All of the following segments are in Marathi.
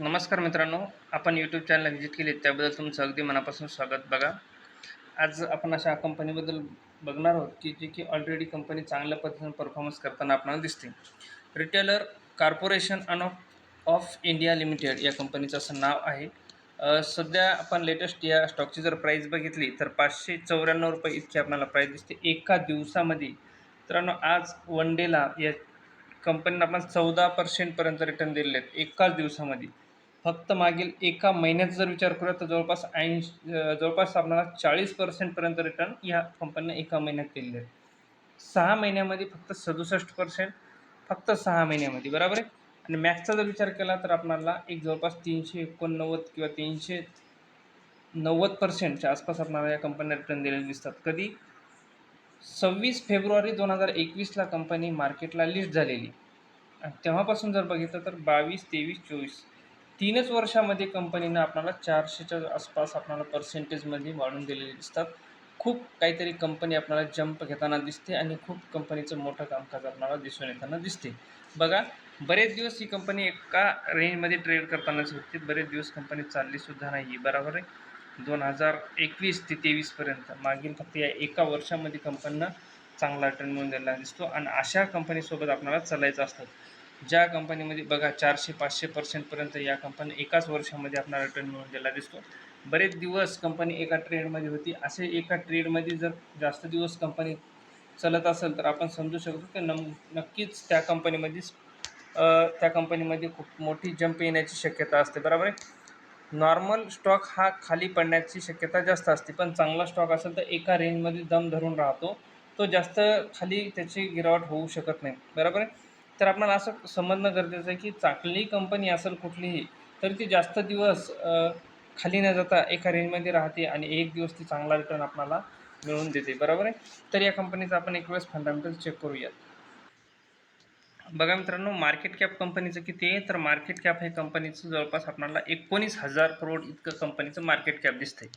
नमस्कार मित्रांनो आपण यूट्यूब चॅनलला व्हिजिट केली त्याबद्दल तुमचं अगदी मनापासून स्वागत बघा. आज आपण अशा कंपनीबद्दल बघणार आहोत की जी की ऑलरेडी कंपनी चांगल्या पद्धतीने परफॉर्मन्स करताना आपल्याला दिसते. रिटेलर कॉर्पोरेशन अन ऑफ इंडिया लिमिटेड या कंपनीचं असं नाव आहे. सध्या आपण लेटेस्ट या स्टॉकची जर प्राईस बघितली तर पाचशे चौऱ्याण्णव रुपये इतकी आपल्याला प्राईस दिसते एका दिवसामध्ये. मित्रांनो आज वन डेला या कंपनीनं आपण चौदा पर्सेंटपर्यंत रिटर्न दिलेले आहेत एकाच दिवसामध्ये. फक्त मागील एका महिन्यात जर विचार करूया तर जवळपास ऐंशी जवळपास आपल्याला चाळीस पर्सेंटपर्यंत रिटर्न या कंपनीने एका महिन्यात केलेले आहेत सहा महिन्यामध्ये फक्त सदुसष्ट पर्सेंट फक्त सहा महिन्यामध्ये बरोबर आहे? आणि मॅक्सचा जर विचार केला तर आपणाला एक जवळपास तीनशे एकोणनव्वद किंवा तीनशे नव्वद पर्सेंटच्या आसपास आपणाला या कंपन्या रिटर्न दिलेले दिसतात. कधी? सव्वीस फेब्रुवारी दोन हजार एकवीसला कंपनी मार्केटला लिस्ट झालेली. आणि तेव्हापासून जर बघितलं तर बावीस तेवीस चोवीस. तीनच वर्षामध्ये कंपनीनं आपणाला चारशेच्या आसपास आपणाला पर्सेंटेजमध्ये वाढून दिलेले दिसतात. खूप काहीतरी कंपनी आपल्याला जंप घेताना दिसते आणि खूप कंपनीचं मोठं कामकाज आपल्याला दिसून येताना दिसते. बघा बरेच दिवस ही कंपनी एका रेंजमध्ये ट्रेड करतानाच होती. बरेच दिवस कंपनी चाललीसुद्धा नाही. बरोबर आहे. दोन हजार एकवीस ते तेवीसपर्यंत मागील फक्त या एका वर्षामध्ये कंपनीनं चांगला रिटर्न मिळून दिलेला दिसतो. आणि अशा कंपनीसोबत आपल्याला चालायचं असतं. ज्या कंपनीमध्ये बघा चारशे पाचशे पर्सेंटपर्यंत या कंपनी एकाच वर्षामध्ये आपला रिटर्न मिळून दिलेला दिसतो. बरेच दिवस कंपनी एका ट्रेडमध्ये होती. असे एका ट्रेडमध्ये जर जास्त दिवस कंपनी चालत असेल तर आपण समजू शकतो की नम नक्कीच त्या कंपनीमध्ये त्या कंपनीमध्ये खूप मोठी जंप येण्याची शक्यता असते. बरोबर आहे? नॉर्मल स्टॉक हा खाली पडण्याची शक्यता जास्त असते. पण चांगला स्टॉक असेल तर एका रेंजमध्ये दम धरून राहतो. तो जास्त खाली त्याची गिरावट होऊ शकत नाही. बरोबर आहे? तर आपण असं समजणं गरजेचं आहे की चांगली कंपनी असेल कुठलीही तर ती जास्त दिवस खाली न जाता एका रेंजमध्ये राहते आणि एक दिवस ती चांगला रिटर्न आपल्याला मिळवून देते. बरोबर आहे? तर या कंपनीचा आपण एक वेळेस फंडामेंटल चेक करूयात. बघा मित्रांनो मार्केट कॅप कंपनीचं किती आहे? तर मार्केट कॅप हे कंपनीचं जवळपास आपल्याला एकोणीस हजार करोड इतकं कंपनीचं मार्केट कॅप दिसतंय.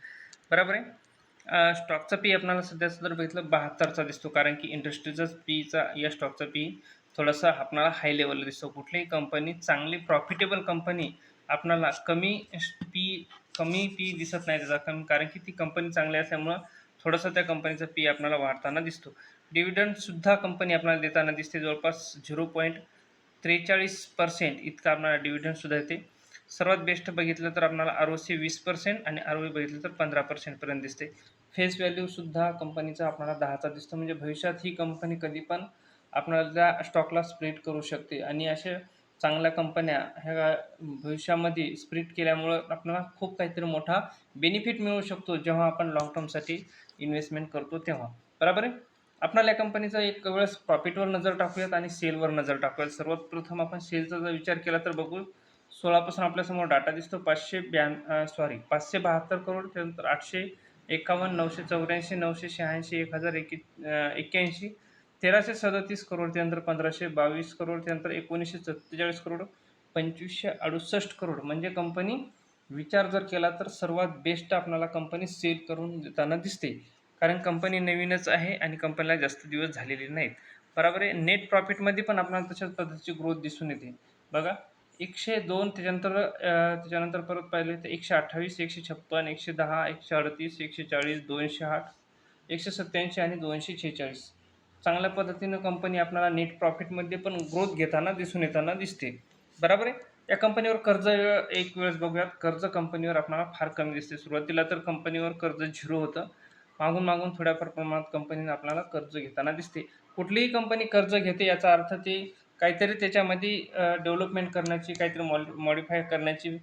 बरोबर आहे? स्टॉकचा पी आपल्याला सध्याचं जर बघितलं बहात्तरचा दिसतो कारण की इंडस्ट्रीचा पीचा या स्टॉकचा पी थोडंसं आपणाला हाय लेवलला दिसतो. कुठलीही कंपनी चांगली प्रॉफिटेबल कंपनी आपणाला कमी पी कमी पी दिसत नाही त्याचा कमी कारण की ती कंपनी चांगली असल्यामुळं थोडंसं त्या कंपनीचा पी आपल्याला वाढताना दिसतो. डिव्हिडंडसुद्धा कंपनी आपल्याला देताना दिसते. जवळपास झिरो पॉईंट त्रेचाळीस पर्सेंट इतका आपल्याला डिव्हिडंडसुद्धा येते. सर्वात बेस्ट बघितलं तर आपल्याला आर ओ सी वीस पर्सेंट आणि आर ओ बघितलं तर पंधरा पर्सेंटपर्यंत दिसते. फेस व्हॅल्यूसुद्धा कंपनीचा आपल्याला दहाचा दिसतो. म्हणजे भविष्यात ही कंपनी कधी पण आपल्याला त्या स्टॉकला स्प्रेड करू शकते. आणि अशा चांगल्या कंपन्या ह्या भविष्यामध्ये स्प्रिट केल्यामुळं आपल्याला खूप काहीतरी मोठा बेनिफिट मिळू शकतो जेव्हा आपण लॉंग टर्मसाठी इन्व्हेस्टमेंट करतो तेव्हा. बरोबर आहे? आपल्याला या कंपनीचा एक वेळेस प्रॉफिटवर नजर टाकूयात आणि सेलवर नजर टाकूयात. सर्वात प्रथम आपण सेलचा जर विचार केला तर बघू सोळापासून आपल्यासमोर डाटा दिसतो पाचशे ब्या सॉरी पाचशे बहात्तर करोड त्यानंतर आठशे एकावन्न नऊशे चौऱ्याऐंशी नऊशे शहाऐंशी एक हजार एकी एक्क्याऐंशी तेराशे सदतीस करोड त्यानंतर पंधराशे बावीस करोड त्यानंतर एकोणीसशे सत्तेचाळीस करोड पंचवीसशे अडुसष्ट करोड. म्हणजे कंपनी विचार जर केला तर सर्वात बेस्ट आपल्याला कंपनी सेल करून देताना दिसते. कारण कंपनी नवीनच आहे आणि कंपनीला जास्त दिवस झालेले नाहीत. बरोबर आहे? नेट प्रॉफिटमध्ये पण आपल्याला तशाच पद्धतीची ग्रोथ दिसून येते. बघा एकशे दोन त्याच्यानंतर त्याच्यानंतर परत पाहिले तर एकशे अठ्ठावीस एकशे छप्पन एकशे दहा एकशे अडतीस एकशे चाळीस दोनशे आठ एकशे सत्त्याऐंशी आणि दोनशे छेचाळीस. चांगल्या पद्धतीनं कंपनी आपल्याला नेट प्रॉफिटमध्ये पण ग्रोथ घेताना दिसून येताना दिसते. बरोबर आहे? या कंपनीवर कर्ज एक वेळेस बघूयात. कर्ज कंपनीवर आपल्याला फार कमी दिसते. सुरुवातीला तर कंपनीवर कर्ज झिरो होतं. मागून मागून थोड्याफार प्रमाणात कंपनीने आपल्याला कर्ज घेताना दिसते. कुठलीही कंपनी कर्ज घेते याचा अर्थ ते काहीतरी त्याच्यामध्ये डेव्हलपमेंट करण्याची काहीतरी मॉल मॉडिफाय करण्याची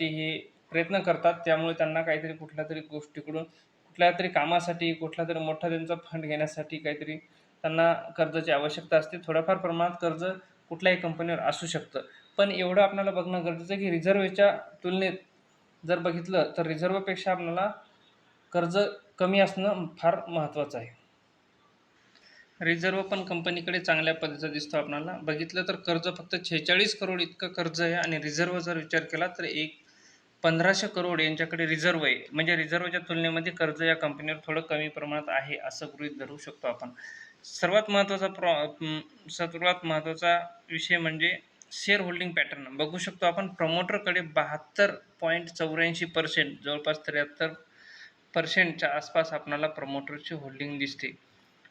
ते हे प्रयत्न करतात. त्यामुळे त्यांना काहीतरी कुठल्या तरी गोष्टीकडून कुठल्या तरी कामासाठी कुठला तरी मोठा त्यांचा फंड घेण्यासाठी काहीतरी त्यांना कर्जाची आवश्यकता असते. थोड्याफार प्रमाणात कर्ज कुठल्याही कंपनीवर असू शकतं. पण एवढं आपल्याला बघणं गरजेचं आहे की रिझर्वेच्या तुलनेत जर बघितलं तर रिझर्वपेक्षा आपल्याला कर्ज कमी असणं फार महत्त्वाचं आहे. रिझर्व पण कंपनीकडे चांगल्या पद्धतीचा दिसतो आपल्याला. बघितलं तर कर्ज फक्त छेचाळीस करोड इतकं कर्ज आहे आणि रिझर्व जर विचार केला तर एक पंधराशे करोड यांच्याकडे रिझर्व आहे. म्हणजे रिझर्वच्या तुलनेमध्ये कर्ज या कंपनीवर थोडं कमी प्रमाणात आहे असं गृहीत धरू शकतो आपण. सर्वात महत्त्वाचा प्रॉ सर्वात महत्त्वाचा विषय म्हणजे शेअर होल्डिंग पॅटर्न बघू शकतो आपण प्रमोटरकडे बहात्तर पॉईंट चौऱ्याऐंशी पर्सेंट जवळपास त्र्याहत्तर पर्सेंटच्या आसपास आपणाला प्रमोटरची होल्डिंग दिसते.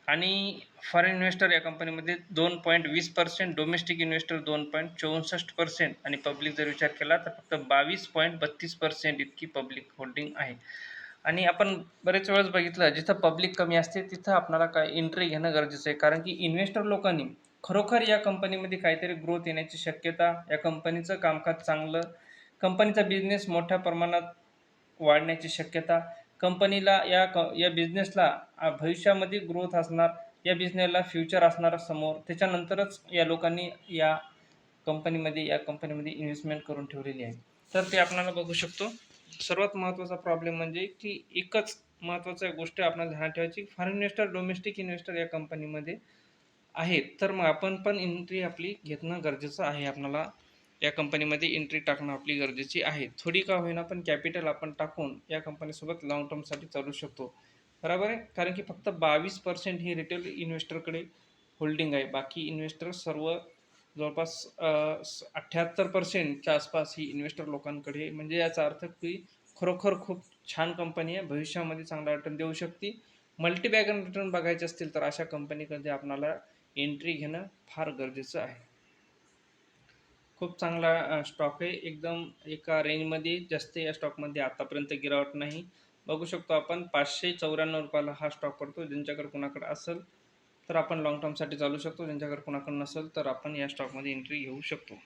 आणि फॉरेन इन्व्हेस्टर या कंपनीमध्ये दोन पॉईंट वीस पर्सेंट डोमेस्टिक इन्व्हेस्टर दोन पॉईंट चौसष्ट पर्सेंट आणि पब्लिक जर विचार केला तर फक्त बावीस पॉईंट बत्तीस पर्सेंट इतकी पब्लिक होल्डिंग आहे. आणि आपण बरेच वेळेस बघितलं जिथं पब्लिक कमी असते तिथं आपणाला काय एंट्री घेणं गरजेचं आहे. कारण की इन्व्हेस्टर लोकांनी खरोखर या कंपनीमध्ये काहीतरी ग्रोथ येण्याची शक्यता या कंपनीचं कामकाज चांगलं कंपनीचा बिझनेस मोठ्या प्रमाणात वाढण्याची शक्यता कंपनीला या क या बिझनेसला भविष्यामध्ये ग्रोथ असणार या बिझनेसला फ्युचर असणार समोर त्याच्यानंतरच या लोकांनी या कंपनीमध्ये या कंपनीमध्ये इन्व्हेस्टमेंट करून ठेवलेली आहे. तर ते आपल्याला बघू शकतो. सर्वात महत्त्वाचा प्रॉब्लेम म्हणजे की एकच महत्त्वाचा गोष्ट आपल्याला ध्यानात ठेवायची फॉरेन इन्व्हेस्टर डोमेस्टिक इन्व्हेस्टर या कंपनीमध्ये आहेत तर मग आपण पण एंट्री आपली घेतणं गरजेचं आहे. आपल्याला या कंपनीमध्ये एंट्री टाकणं आपली गरजेची आहे. थोडी का होईना पण कॅपिटल आपण टाकून या कंपनीसोबत लॉंग टर्मसाठी चालू शकतो. बरोबर आहे? कारण की फक्त बावीस पर्सेंट ही रिटेल इन्व्हेस्टरकडे होल्डिंग आहे. बाकी इन्व्हेस्टर सर्व जवळपास अठ्ठ्याहत्तर पर्सेंटच्या आसपास ही इन्व्हेस्टर लोकांकडे म्हणजे याचा अर्थ की खरोखर खूप छान कंपनी आहे. भविष्यामध्ये चांगला रिटर्न देऊ शकते. मल्टीबॅगन रिटर्न बघायचे असतील तर अशा कंपनीकडे आपणाला एंट्री घेणं फार गरजेचं आहे. खूप चांगला स्टॉक आहे. एकदम एका रेंजमध्ये जास्त या स्टॉकमध्ये आतापर्यंत गिरावट नाही. बघू शकतो आपण पाचशे चौऱ्याण्णव रुपयाला हा स्टॉक पडतो. ज्यांच्याकडे कोणाकडे असेल तर आपण लॉंग टर्मसाठी चालू शकतो. ज्यांच्याकडे कोणाकडे नसेल तर आपण या स्टॉकमध्ये एंट्री घेऊ शकतो.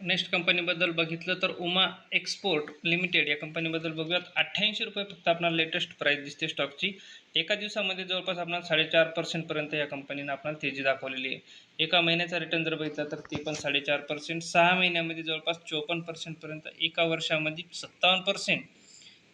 नेक्स्ट कंपनीबद्दल बघितलं तर उमा एक्सपोर्ट लिमिटेड या कंपनीबद्दल बघूयात. अठ्ठ्याऐंशी रुपये फक्त आपल्याला लेटेस्ट प्राईस दिसते स्टॉकची एका दिवसामध्ये जवळपास आपल्याला साडेचार पर्सेंटपर्यंत या कंपनीनं आपल्याला तेजी दाखवलेली आहे. एका महिन्याचा रिटर्न जर बघितला तर ते पण साडेचार पर्सेंट सहा महिन्यामध्ये जवळपास चोपन्न पर्सेंटपर्यंत एका वर्षामध्ये सत्तावन्न पर्सेंट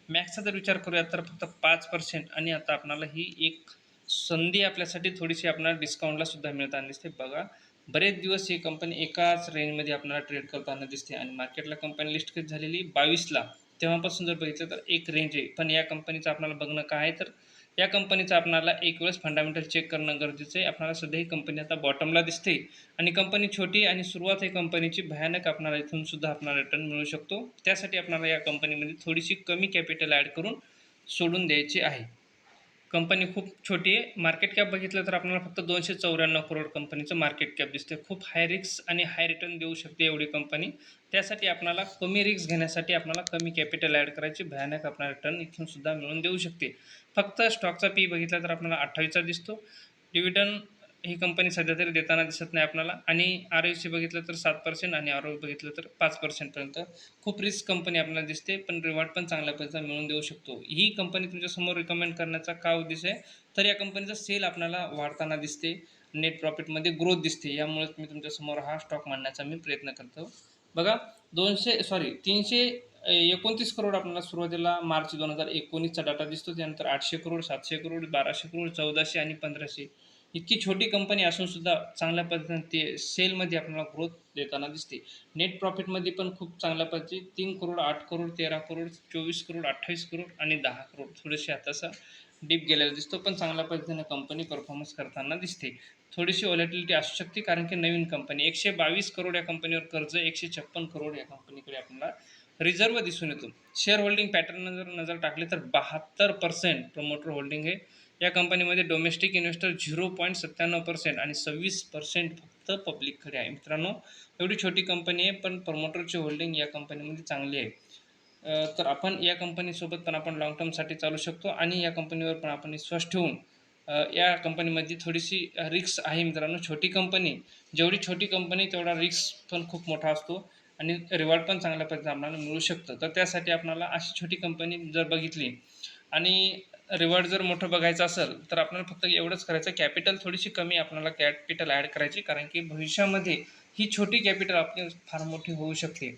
मॅक्सचा जर विचार करूया तर फक्त पाच पर्सेंट आणि आता आपल्याला ही एक संधी आपल्यासाठी थोडीशी आपल्याला डिस्काउंटला सुद्धा मिळताना दिसते. बघा बरेच दिवस ही कंपनी एकाच रेंजमध्ये आपल्याला ट्रेड करताना दिसते आणि मार्केटला कंपनी लिस्ट कधी झालेली बावीसला तेव्हापासून जर बघितलं तर एक रेंज आहे. पण या कंपनीचं आपल्याला बघणं काय आहे तर या कंपनीचं आपल्याला एक वेळेस फंडामेंटल चेक करणं गरजेचं आहे. आपल्याला सध्या ही कंपनी आता बॉटमला दिसते. आणि कंपनी छोटी आणि सुरुवात ही कंपनीची भयानक आपणाला इथून सुद्धा आपणाला रिटर्न मिळू शकतो. त्यासाठी आपल्याला या कंपनीमध्ये थोडीशी कमी कॅपिटल ॲड करून सोडून द्यायची आहे. कंपनी खूप छोटी आहे. मार्केट कॅप बघितलं तर आपल्याला फक्त दोनशे चौऱ्याण्णव करोड कंपनीचं मार्केट कॅप दिसते खूप हाय रिक्स आणि हाय रिटर्न देऊ शकते एवढी कंपनी त्यासाठी आपल्याला कमी रिक्स घेण्यासाठी आपल्याला कमी कॅपिटल ॲड करायची भयानक आपला रिटर्न इथून सुद्धा मिळून देऊ शकते. फक्त स्टॉकचा पी बघितला तर आपल्याला अठ्ठावीसचा दिसतो. डिव्हिडंड ही कंपनी सध्या तरी देताना दिसत नाही आपल्याला. आणि आर एस सी बघितलं तर सात पर्सेंट आणि आर ओ बघितलं तर पाच पर्सेंटपर्यंत खूप रिस्क कंपनी आपल्याला दिसते पण रिवॉर्ड पण चांगल्या पैसा मिळून देऊ शकतो. ही कंपनी तुमच्यासमोर रिकमेंड करण्याचा का उद्देश आहे? तर या कंपनीचा सेल आपल्याला वाढताना दिसते नेट प्रॉफिटमध्ये ग्रोथ दिसते. यामुळेच मी तुमच्यासमोर हा स्टॉक मांडण्याचा मी प्रयत्न करतो. बघा दोनशे सॉरी तीनशे एकोणतीस करोड आपल्याला सुरुवातीला मार्च दोन हजार एकोणीसचा डाटा दिसतो. त्यानंतर आठशे करोड सातशे करोड बाराशे करोड चौदाशे आणि पंधराशे. इतकी छोटी कंपनी असून सुद्धा चांगल्या पद्धतीने ते सेलमध्ये आपल्याला ग्रोथ देताना दिसते. नेट प्रॉफिटमध्ये पण खूप चांगल्या पद्धती तीन करोड आठ करोड तेरा करोड चोवीस करोड अठ्ठावीस करोड आणि दहा करोड थोडेसे आताचा डीप गेलेला दिसतो पण चांगल्या पद्धतीने कंपनी परफॉर्मन्स करताना दिसते. थोडीशी व्हॉलेटिलिटी असू शकते कारण की नवीन कंपनी एकशे बावीस करोड या कंपनीवर कर्ज एकशे छप्पन करोड या कंपनीकडे आपल्याला रिझर्व दिसून येतो. शेअर होल्डिंग पॅटर्न जर नजर टाकली तर बहात्तर पर्सेंट प्रमोटर होल्डिंग आहे या कंपनीमध्ये डोमेस्टिक इन्व्हेस्टर झिरो पॉईंट सत्त्याण्णव पर्सेंट आणि सव्वीस पर्सेंट फक्त पब्लिककडे आहे. मित्रांनो एवढी छोटी कंपनी आहे पण प्रमोटरची होल्डिंग या कंपनीमध्ये चांगली आहे. तर आपण या कंपनीसोबत पण आपण लॉंग टर्मसाठी चालू शकतो आणि या कंपनीवर पण आपण विश्वास ठेवून या कंपनीमध्ये थोडीशी रिक्स आहे मित्रांनो. छोटी कंपनी जेवढी छोटी कंपनी तेवढा रिक्स पण खूप मोठा असतो आणि रिवॉर्ड पण चांगल्या पद्धतीने आपल्याला मिळू शकतं. तर त्यासाठी आपणाला अशी छोटी कंपनी जर बघितली आणि रिवॉर्ड जर मोठं बघायचं असेल तर आपल्याला फक्त एवढंच करायचं कॅपिटल थोडीशी कमी आपल्याला कॅपिटल ॲड करायची कारण की भविष्यामध्ये ही छोटी कॅपिटल आपली फार मोठी होऊ शकते.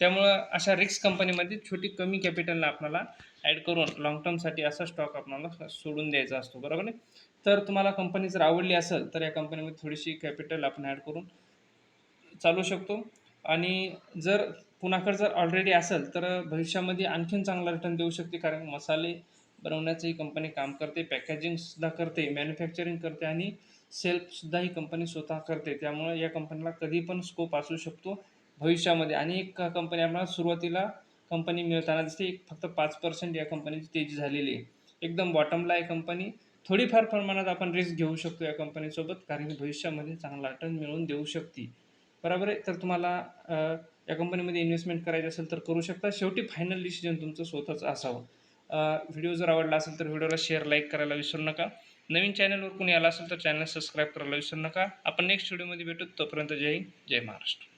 त्यामुळं अशा रिक्स कंपनीमध्ये छोटी कमी कॅपिटलला आपल्याला ॲड करून लॉंग टर्मसाठी असा स्टॉक आपल्याला सोडून द्यायचा असतो बरोबर आहे तर तुम्हाला कंपनी जर आवडली असेल तर या कंपनीमध्ये थोडीशी कॅपिटल आपण ॲड करून चालू शकतो. आणि जर कुणाकडे जर ऑलरेडी असेल तर भविष्यामध्ये आणखीन चांगला रिटर्न देऊ शकते कारण मसाले बनवण्याचं ही कंपनी काम करते पॅकेजिंगसुद्धा करते मॅन्युफॅक्चरिंग करते आणि सेल्फसुद्धा ही कंपनी स्वतः करते. त्यामुळे या कंपनीला कधी पण स्कोप असू शकतो भविष्यामध्ये. आणि एक कंपनी आपल्याला सुरुवातीला कंपनी मिळताना दिसते एक फक्त पाच पर्सेंट या कंपनीची तेजी झालेली आहे. एकदम बॉटमला आहे कंपनी थोडीफार प्रमाणात आपण रिस्क घेऊ शकतो या कंपनीसोबत कारण की भविष्यामध्ये चांगला रिटर्न मिळवून देऊ शकते. बरोबर आहे? तर तुम्हाला या कंपनीमध्ये इन्व्हेस्टमेंट करायची असेल तर करू शकता. शेवटी फायनल डिसिजन तुमचं स्वतःच असावं. व्हिडिओ जर आवडला असेल तर व्हिडिओला शेअर लाईक करायला विसरू नका. नवीन चॅनलवर कोणी आला असेल तर चॅनल सबस्क्राईब करायला विसरू नका. आपण नेक्स्ट व्हिडिओमध्ये भेटू. तोपर्यंत जय हिंद जय महाराष्ट्र.